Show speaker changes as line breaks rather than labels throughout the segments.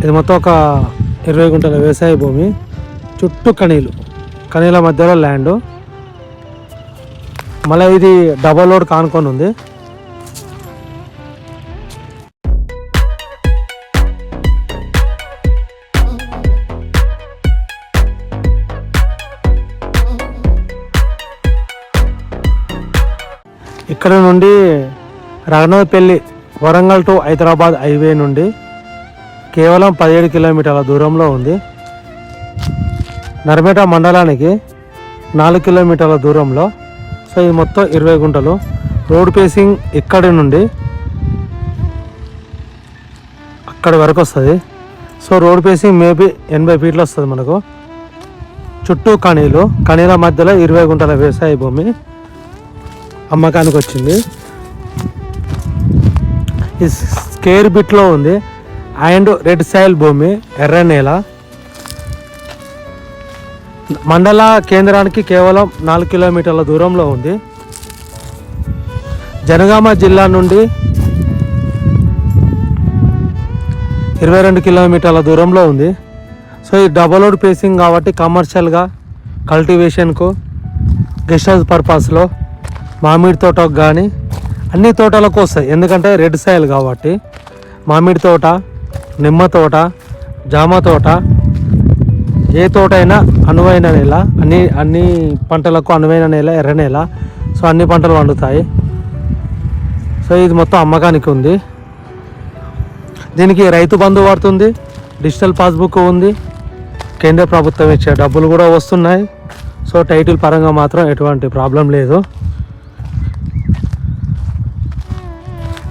ఇది మొత్తం ఒక ఇరవై గుంటల వ్యవసాయ భూమి. చుట్టూ కనీలు కనీల మధ్యలో ల్యాండ్. మళ్ళీ ఇది డబల్ రోడ్ కానుకొని ఉంది. ఇక్కడ నుండి రఘునాథపల్లి వరంగల్ టు హైదరాబాద్ హైవే నుండి కేవలం పదిహేడు కిలోమీటర్ల దూరంలో ఉంది. నర్మేట మండలానికి నాలుగు కిలోమీటర్ల దూరంలో. సో ఇది మొత్తం ఇరవై గుంటలు. రోడ్ పేసింగ్ ఇక్కడి నుండి అక్కడి వరకు వస్తుంది. సో రోడ్ పేసింగ్ మేబీ ఎనభై ఫీట్లు వస్తుంది మనకు. చుట్టూ కణీలు. కణీల మధ్యలో ఇరవై గుంటల వ్యవసాయ భూమి అమ్మకానికి వచ్చింది. ఈ స్కేర్ బిట్లో ఉంది. అండ్ రెడ్ సాయిల్ భూమి ఎర్ర నేల. మండల కేంద్రానికి కేవలం నాలుగు కిలోమీటర్ల దూరంలో ఉంది. జనగామ జిల్లా నుండి ఇరవై రెండు కిలోమీటర్ల దూరంలో ఉంది. సో ఈ డబల్ రోడ్ పేసింగ్ కాబట్టి కమర్షియల్గా కల్టివేషన్కు గెస్ట్ హౌస్ పర్పస్లో మామిడి తోటకు కానీ అన్ని తోటలకు వస్తాయి. ఎందుకంటే రెడ్ సాయిల్ కాబట్టి మామిడి తోట నిమ్మ తోట జామ తోట ఏ తోట అయినా అనువైన నేల అన్ని అన్ని పంటలకు అనువైన నేల ఎర్ర నేల. సో అన్ని పంటలు పండుతాయి. సో ఇది మొత్తం అమ్మకానికి ఉంది. దీనికి రైతు బంధు పడుతుంది డిజిటల్ పాస్బుక్ ఉంది. కేంద్ర ప్రభుత్వం ఇచ్చే డబ్బులు కూడా వస్తున్నాయి. సో టైటిల్ పరంగా మాత్రం ఎటువంటి ప్రాబ్లం లేదు.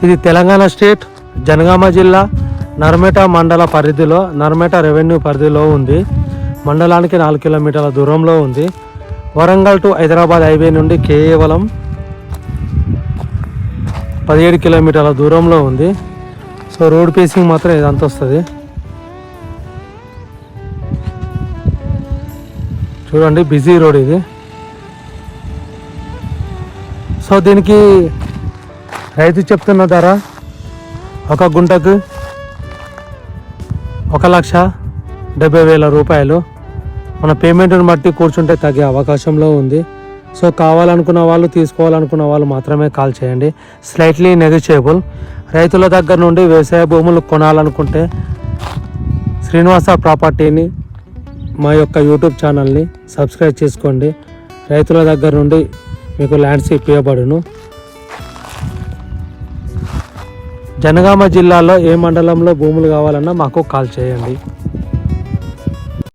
ఇది తెలంగాణ స్టేట్ జనగామ జిల్లా నర్మేట మండల పరిధిలో నర్మేట రెవెన్యూ పరిధిలో ఉంది. మండలానికి నాలుగు కిలోమీటర్ల దూరంలో ఉంది. వరంగల్ టు హైదరాబాద్ హైవే నుండి కేవలం పదిహేడు కిలోమీటర్ల దూరంలో ఉంది. సో రోడ్ పేసింగ్ మాత్రం ఇదంతా వస్తుంది. చూడండి బిజీ రోడ్ ఇది. సో దీనికి రైతు చెప్తున్న ధర ఒక గుంటకు ఒక లక్ష డెబ్బై వేల రూపాయలు. మన పేమెంట్ని బట్టి కూర్చుంటే తగ్గే అవకాశంలో ఉంది. సో కావాలనుకున్న వాళ్ళు తీసుకోవాలనుకున్న వాళ్ళు మాత్రమే కాల్ చేయండి. స్లైట్లీ నెగిషియబుల్ రైతుల దగ్గర నుండి వ్యవసాయ భూములు కొనాలనుకుంటే శ్రీనివాస ప్రాపర్టీని మా యొక్క యూట్యూబ్ ఛానల్ని సబ్స్క్రైబ్ చేసుకోండి. రైతుల దగ్గర నుండి మీకు ల్యాండ్స్ ఇప్పించబడును జనగామ జిల్లాలో ఏ మండలంలో భూములు కావాలన్నా మాకు కాల్ చేయండి.